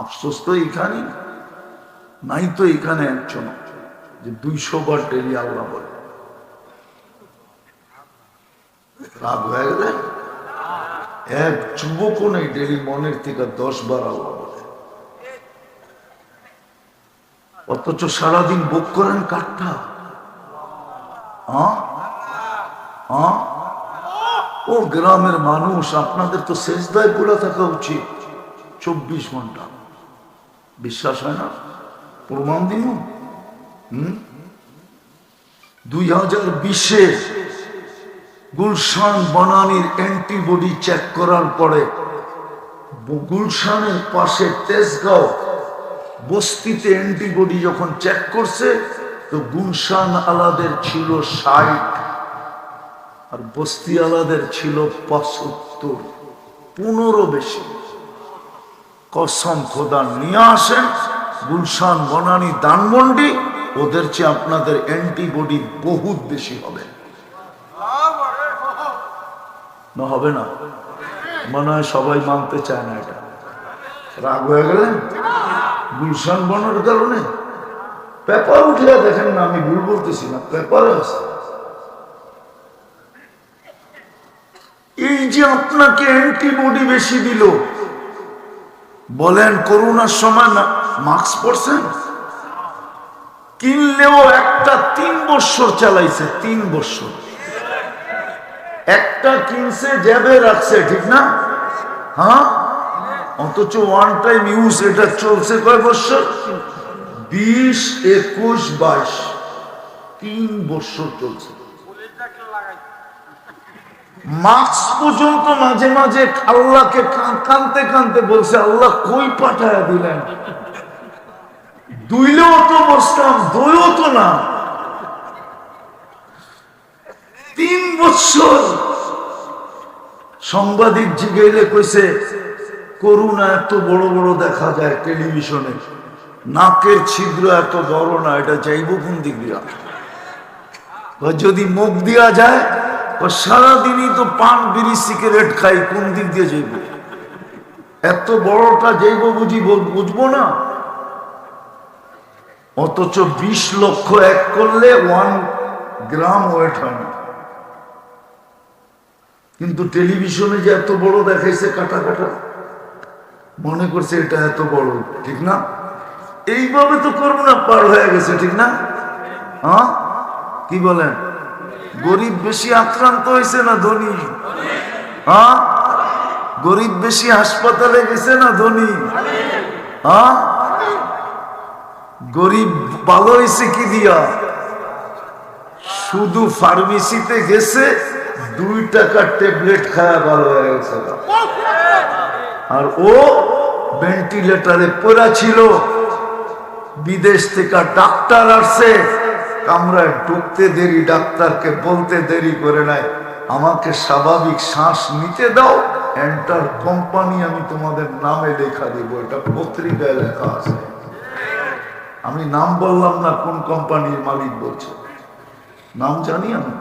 আফসোস তো এখানে নাই তো এখানে একজন যে দুইশো বার ডেলি আল্লাহ বলে। রাগ হয়ে গেলে এক যুবকও নেই ডেলি মনের থেকে দশ বার আল্লাহ বলে। অথচ সারাদিন বুক করেন কাঠটা। ও গ্রামের মানুষ, আপনাদের তো শেষদায় পড়ে থাকা উচিত। চব্বিশ ঘণ্টা। বিশ্বাস হয় না? প্রমাণ হম? দুই হাজার বিশে গুলশান বনানির অ্যান্টিবডি চেক করার পরে গুলশানের পাশে তেজগাঁও বস্তিতে অ্যান্টিবডি যখন চেক করছে, তো গুলশান আলাদের ছিল ষাট আর বস্তি আলাদের ছিল পঁচাত্তর, পনেরো বেশি। কসম খোদা নিয়ে আসেন গুলশান, বনানি দানমন্ডি ওদের চেয়ে আপনাদের অ্যান্টিবডি বহুত বেশি হবে। না হবে না। মনে হয় সবাই মানতে চায় না এটা। রাগ হয়ে গেলেন গুলশান বনের কারণে? পেপার উঠে দেখেন না, আমি ভুল বলতেছি না, পেপারে আছে। এই যে আপনাকে অ্যান্টিবডি বেশি দিল বলেন, করোনার সময় মাস্ক পরছেন? কিনলেও একটা তিন বছর চালাইছে, তিন বছর। একটা কিনছে জ্যাবে রাখছে, ঠিক না? হ্যাঁ? অথচ ওয়ান টাইম ইউজ এটা চলছে কয় বছর? বিশ, একুশ, বাইশ। তিন বছর চলছে। মাস্ক পর্যন্ত মাঝে মাঝে আল্লাহকে কানতে কানতে বলছে, আল্লাহ কই পাঠায় দিলেন? দুইলেও তো বসতাম দইও তো না। তিন বছর সাংবাদিক জিগেলে কইছে, করুণা এত বড় বড় দেখা যায় টেলিভিশনে। নাকের ছিদ্র এত বড় না, এটা যাইব কোন দিক দিয়া? যদি মুখ দিয়া যায় সারাদিনই তো পান, বিড়ি, সিগারেট খাই, কোন দিক দিয়ে যাইব? এত বড়টা যাইব বুঝি বুঝব না? অথচ বিশ লক্ষ এক করলে ওয়ান গ্রাম ওয়েট হয় কিন্তু টেলিভিশনে যে এত বড় দেখাইছে কাটা কাটা, মনে করছে এটা এত বড়, ঠিক না? এইভাবে তো করব না পার হয়ে গেছে, ঠিক না? হ্যাঁ? কি বলেন? গরিব বেশি আক্রান্ত হয়েছে না ধনী? হ্যাঁ? গরিব বেশি হাসপাতালে গেছে না ধনী? হ্যাঁ? গরিব ভালো হয়েছে কি দিয়া? শুধু ফার্মেসিতে গেছে, দুই টাকার ট্যাবলেট খায়া ভালো হয়ে গেছে। আর ও ভেন্টিলেটারে পড়া ছিল। বিদেশ থেকে ডাক্তার আসছে। কামরায় ঢুকতে দেরি, ডাক্তারকে বলতে দেরি করে নাই। আমাকে স্বাভাবিক শ্বাস নিতে দাও এন্টার কোম্পানি আমি তোমাদের নামে লেখা দিব, এটা পত্রিকায় লেখা আছে। আমি নাম বললাম না, কোন কোম্পানির মালিক বলছে। নাম জানি আমি?